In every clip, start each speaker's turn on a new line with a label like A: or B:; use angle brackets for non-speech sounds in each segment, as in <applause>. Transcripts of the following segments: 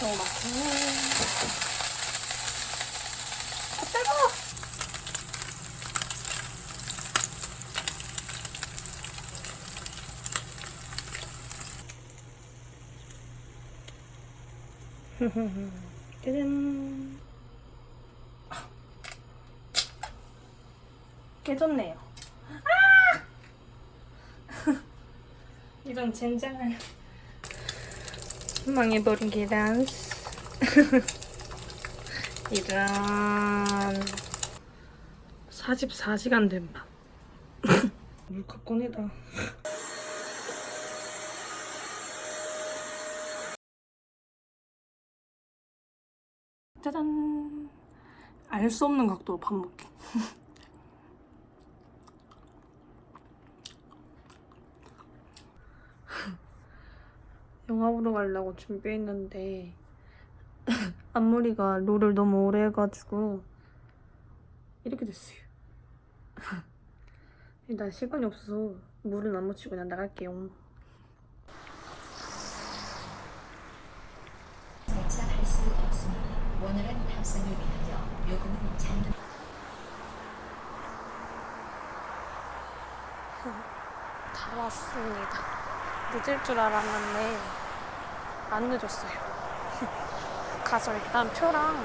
A: 너무 맛있네. 아, 뜨거워! <laughs> 짜잔. 깨졌네요. 아! <laughs> 이런 젠장을 망해버린 계단. <laughs> 이런 44시간 된 밤. <laughs> 물컵 꺼내다. <laughs> 짜잔. 알 수 없는 각도로 밥 먹기. 영화 보러 가려고 준비했는데 <laughs> 앞머리가 롤을 너무 오래 해가지고 이렇게 됐어요. <laughs> 일단 시간이 없어서 물은 안 묻히고 그냥 나갈게요.
B: 다
A: 왔습니다. 늦을 줄 알았는데 안 늦었어요. 가서 일단 표랑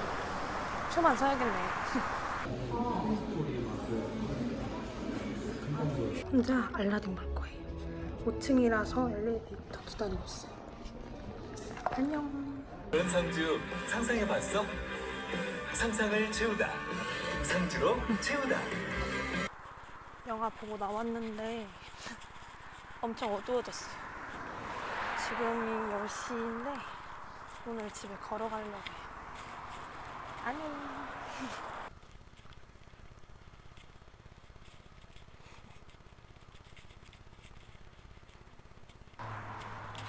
A: 표만 사야겠네요. 혼자 알라딘 볼 거예요. 5층이라서 엘리베이터 기다리고 있어요. 안녕.
C: 그런 상주 상상해봤어? 상상을 채우다 상주로 채우다
A: 영화 보고 나왔는데 엄청 어두워졌어요. 지금이 10시인데 오늘 집에 걸어가려고 해요. 안녕.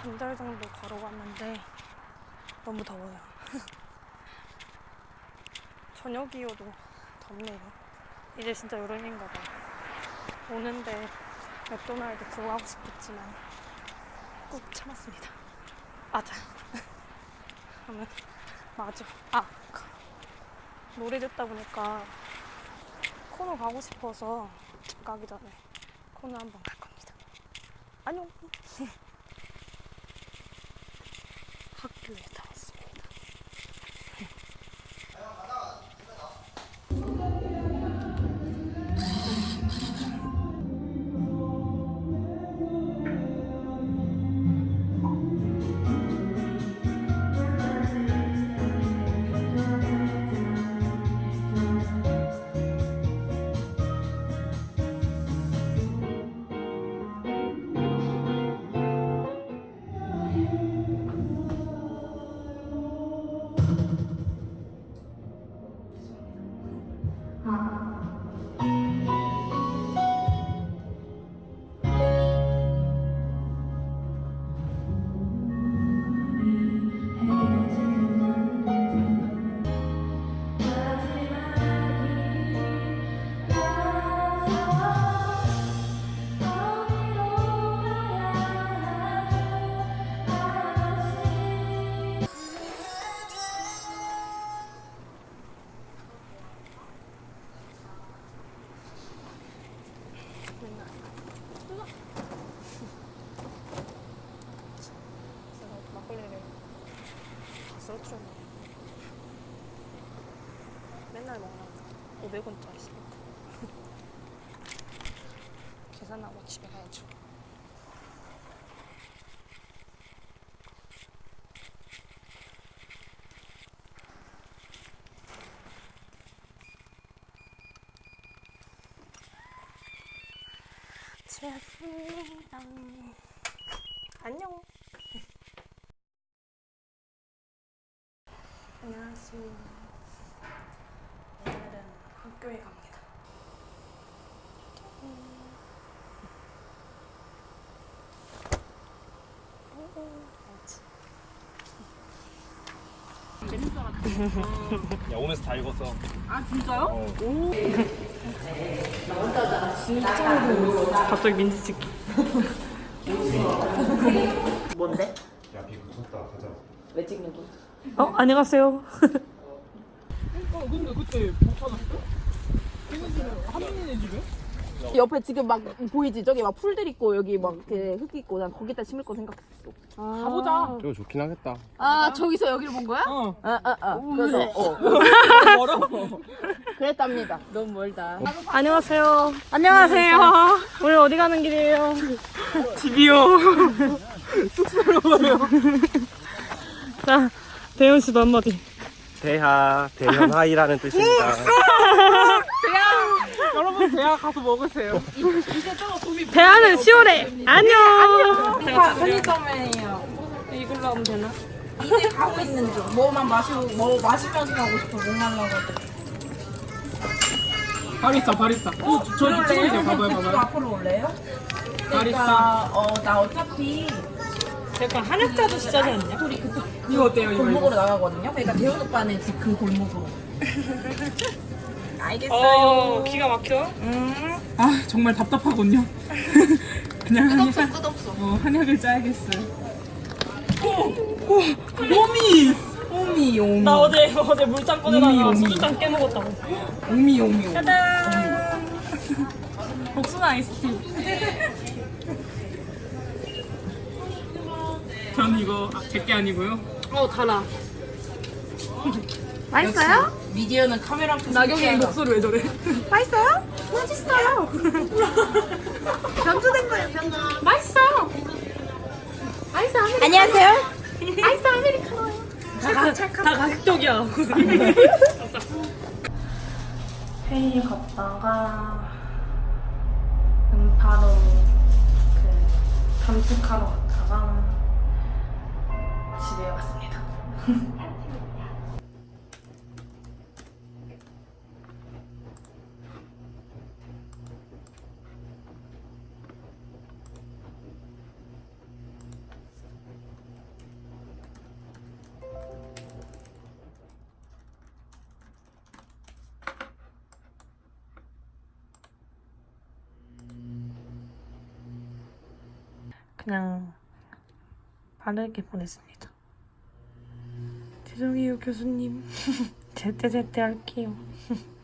A: 반달 <laughs> 정도 걸어갔는데 너무 더워요. <laughs> 저녁이어도 덥네요. 이제 진짜 여름인가 봐요. 오는데 맥도날드 구하고 싶었지만 꾹 참았습니다. 맞아. 하면 맞아. 아 노래 듣다 보니까 코너 가고 싶어서 집 가기 전에 코너 한번 갈 겁니다. 안녕. 학교에 다 왔습니다. 다 쓰러뜨렸네. 맨날 먹나 500원짜리 쓰니까. <laughs> 계산하고 집에 가야죠. 집에 왔습니다. 안녕. 안녕하세요. 오늘은 학교에 갑니다.
C: 야 오면서 다 읽었어
A: 갑자기 민지 찍기.
D: 뭔데?
E: 야, 비 그 쳤다. 가자.
D: 왜 찍는 거?
A: 어 안녕하세요.
D: 옆에 지금 막 보이지? 저기 막 풀들 있고 여기 막 이렇게 흙 있고 난 거기다 심을 거 생각했어. 가보자.
E: 저거 좋긴 하겠다.
D: 아 저기서 여기를 본 거야? 어. 아, 아, 아. 그래서 어. <laughs> 멀어. 그랬답니다. 너무 멀다.
A: 안녕하세요. 안녕하세요. 오늘 어디 가는 길이에요? 집이요. <laughs> 숙소로 가요. 자, 대현 씨도 한마디.
E: 대하, 대현하이라는 뜻입니다.
A: 대하는 10월에 안녕.
D: 편의점이에요. 이걸로 하면 되나? 이제 가고 있는 중. 뭐만 마시고 뭐 마시면서 가고 싶어. 목 말라가지고.
F: 바리스타 바리스타 어, 저 찍으세요 봐봐요
D: 좀
F: 봐봐요
D: 앞으로 올래요?
F: 바리스타
D: 그러니까 어나 어차피
A: 약간 한약자도 시작이 아니야?
D: 우리 그쪽
F: 이거 어때요 이거 이거
D: 골목으로 나가거든요. 그러니까 대훈 오빠는 집 그 골목으로. 알겠어요.
A: 어, 기가 막혀.
F: 아 정말 답답하군요 <laughs> 그냥 한약
D: 끝없어 끝없어.
F: 어, 한약을 짜야겠어요 오! 오! 오미! 오미 오미
A: 나 어제 어제 물장 꺼내다가
F: 오미.
A: 소주잔 깨먹었다고.
F: 오미 오미 오미
A: 짜잔. <laughs> 복숭아 아이스티. <laughs>
F: 저는 이거 제게 아니고요
A: 어 달아. <laughs>
D: 맛있어요? 미디어는 카메라 앞에서
F: 나경이 목소리 왜 저래? <laughs>
D: 맛있어요? 맛있어요. <laughs> 변주된 거예요, 변주. 맛있어요. 맛있어, 아메리카노. 안녕하세요. 맛있어, 아메리카노.
A: 다, 다 가식적이야. 회의 갔다가 음파로 그 감축하러 갔다가 집에 왔습니다. 그냥 빠르게 보냈습니다. 죄송해요 교수님. <laughs> 제때제때 할게요. <laughs>